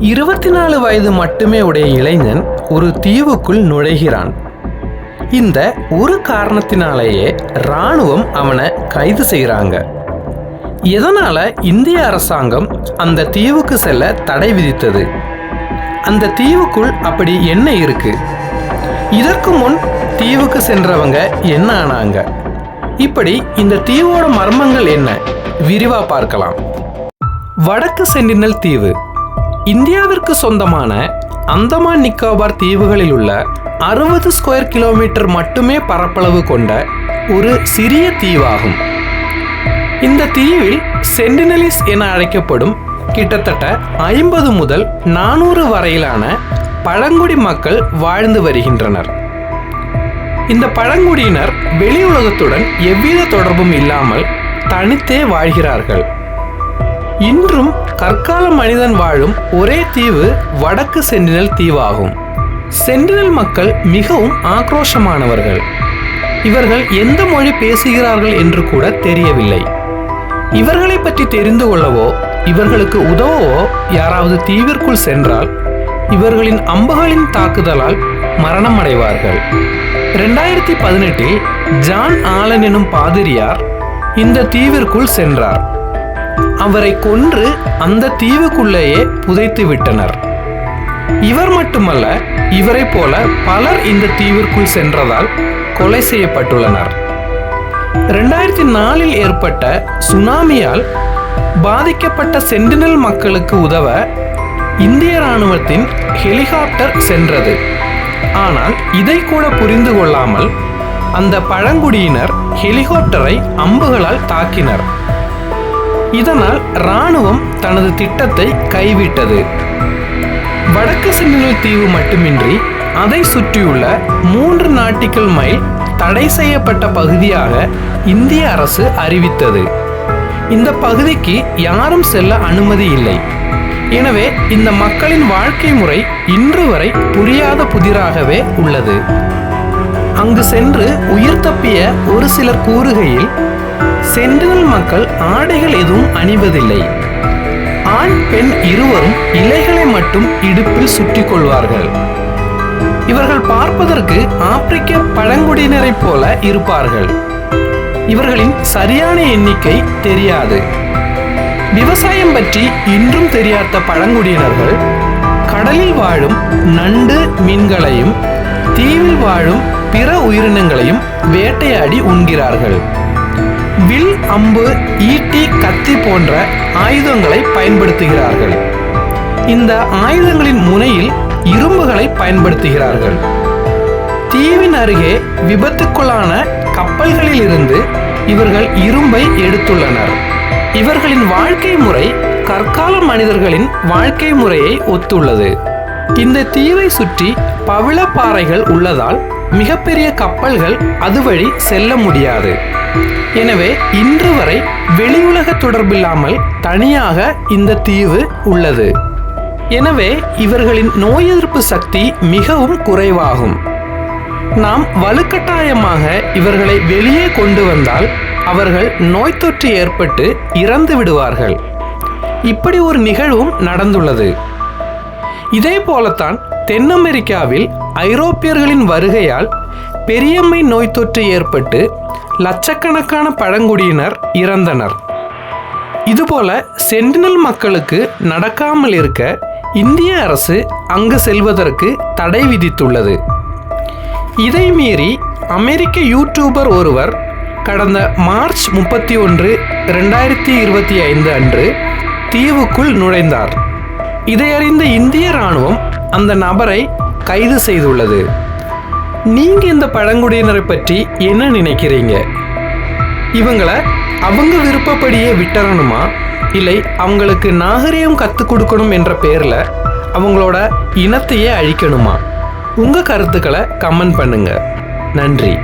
இருபத்தி நாலு வயது மட்டுமே உடைய இளைஞன் ஒரு தீவுக்குள் நுழைகிறான். இந்த ஒரு காரணத்தினாலேயே ராணுவம் அவனை கைது செய்கிறாங்க. இதனால் இந்திய அரசாங்கம் அந்த தீவுக்கு செல்ல தடை விதித்தது? அந்த தீவுக்குள் அப்படி என்ன இருக்கு? இதற்கு முன் தீவுக்கு சென்றவங்க என்ன ஆனாங்க? இப்படி இந்த தீவோட மர்மங்கள் என்ன? விரிவா பார்க்கலாம். வடக்கு சென்டினல் தீவு. இந்தியாவிற்கு சொந்தமான அந்தமான் நிக்கோபார் தீவுகளில் உள்ள அறுபது ஸ்கொயர் கிலோமீட்டர் மட்டுமே பரப்பளவு கொண்ட ஒரு சிறிய தீவாகும். இந்த தீவில் சென்டினலிஸ் என அழைக்கப்படும் கிட்டத்தட்ட ஐம்பது முதல் நானூறு வரையிலான பழங்குடி மக்கள் வாழ்ந்து வருகின்றனர். இந்த பழங்குடியினர் வெளி உலகத்துடன் எவ்வித தொடர்பும் இல்லாமல் தனித்தே வாழ்கிறார்கள். இன்றும் கற்கால மனிதன் வாழும் ஒரே தீவு வடக்கு சென்டினல் தீவாகும். சென்டினல் மக்கள் மிகவும் ஆக்ரோஷமானவர்கள். இவர்கள் எந்த மொழி பேசுகிறார்கள் என்று கூட தெரியவில்லை. இவர்களை பற்றி தெரிந்து கொள்ளவோ இவர்களுக்கு உதவவோ யாராவது தீவிற்குள் சென்றால் இவர்களின் அம்புகளின் தாக்குதலால் மரணம் அடைவார்கள் ரெண்டாயிரத்தி பதினெட்டில் ஜான் ஆலன் எனும் பாதிரியார் இந்த தீவிற்குள் சென்றார். அவரை கொன்று அந்த தீவுக்குள்ளேயே புதைத்து விட்டனர். இவர் மட்டுமல்ல இவரை போல பலர் இந்த தீவிற்குள் சென்றதால் கொலை செய்யப்பட்டுள்ளனர். ரெண்டாயிரத்தி நாலில் ஏற்பட்ட சுனாமியால் பாதிக்கப்பட்ட சென்டினல் மக்களுக்கு உதவ இந்திய ராணுவத்தின் ஹெலிகாப்டர் சென்றது. ஆனால் இதை கூட புரிந்து கொள்ளாமல் அந்த பழங்குடியினர் ஹெலிகாப்டரை அம்புகளால் தாக்கினர். இதனால் ராணுவம் தனது திட்டத்தை கைவிட்டது. வடக்கு சென்டினல் தீவு மட்டுமின்றி அதை சுற்றியுள்ள மூன்று நாட்டிக்கல் மைல் தடை செய்யப்பட்ட பகுதியாக இந்திய அரசு அறிவித்தது. இந்த பகுதிக்கு யாரும் செல்ல அனுமதி இல்லை. எனவே இந்த மக்களின் வாழ்க்கை முறை இன்று வரை புரியாத புதிராகவே உள்ளது. அங்கு சென்று உயிர் தப்பிய ஒரு சிலர் கூறுகையில் சென்டினல் மக்கள் ஆடைகள் எதுவும் அணிவதில்லை. ஆண் பெண் இருவரும் இலைகளை மட்டும் இடுப்பில் சுற்றிக் கொள்வார்கள் இவர்கள் பார்ப்பதற்கு ஆப்பிரிக்க பழங்குடியினரைப் போல இருப்பார்கள். இவர்களின் சரியான எண்ணிக்கை தெரியாது. விவசாயம் பற்றி இன்றும் தெரியாத பழங்குடியினர்கள் கடலில் வாழும் நண்டு மீன்களையும் தீவில் வாழும் பிற உயிரினங்களையும் வேட்டையாடி உண்கிறார்கள். வில் அம்பு ஈட்டி கத்தி போன்ற ஆயுதங்களை பயன்படுத்துகிறார்கள். இந்த ஆயுதங்களின் முனையில் இரும்புகளை பயன்படுத்துகிறார்கள். தீவின் அருகே விபத்துக்குள்ளான கப்பல்களில் இருந்து இவர்கள் இரும்பை எடுத்துள்ளனர். இவர்களின் வாழ்க்கை முறை கற்கால மனிதர்களின் வாழ்க்கை முறையை ஒத்துள்ளது. இந்த தீவை சுற்றி பவிழப்பாறைகள் உள்ளதால் மிகப்பெரிய கப்பல்கள் அது வழி செல்ல முடியாது. எனவே இன்று வரை வெளியுலக தொடர்பில்லாமல் தனியாக இந்த தீவு உள்ளது. எனவே இவர்களின் நோய் எதிர்ப்பு சக்தி மிகவும் குறைவாகும். நாம் வலுக்கட்டாயமாக இவர்களை வெளியே கொண்டு வந்தால் அவர்கள் நோய் தொற்று ஏற்பட்டு இறந்து விடுவார்கள். இப்படி ஒரு நிகழ்வும் நடந்துள்ளது. இதே போலத்தான் தென் அமெரிக்காவில் ஐரோப்பியர்களின் வருகையால் பெரியம்மை நோய் தொற்று ஏற்பட்டு லட்சக்கணக்கான பழங்குடியினர் இறந்தனர். இதுபோல சென்டினல் மக்களுக்கு நடக்காமல் இருக்க இந்திய அரசு அங்கு செல்வதற்கு தடை விதித்துள்ளது. இதை மீறி அமெரிக்க யூடியூபர் ஒருவர் கடந்த மார்ச் முப்பத்தி ஒன்று ரெண்டாயிரத்தி இருபத்தி ஐந்து அன்று தீவுக்குள் நுழைந்தார். இதையறிந்த இந்திய ராணுவம் அந்த நபரை கைது செய்துள்ளது. நீங்க இந்த பழங்குடியினரை பற்றி என்ன நினைக்கிறீங்க? இவங்களை அவங்க விருப்பப்படியே விட்டுறணுமா இல்லை அவங்களுக்கு நாகரீகம் கற்றுக் கொடுக்கணும் என்ற பேரில் அவங்களோட இனத்தையே அழிக்கணுமா? உங்கள் கருத்துக்களை கமெண்ட் பண்ணுங்க. நன்றி.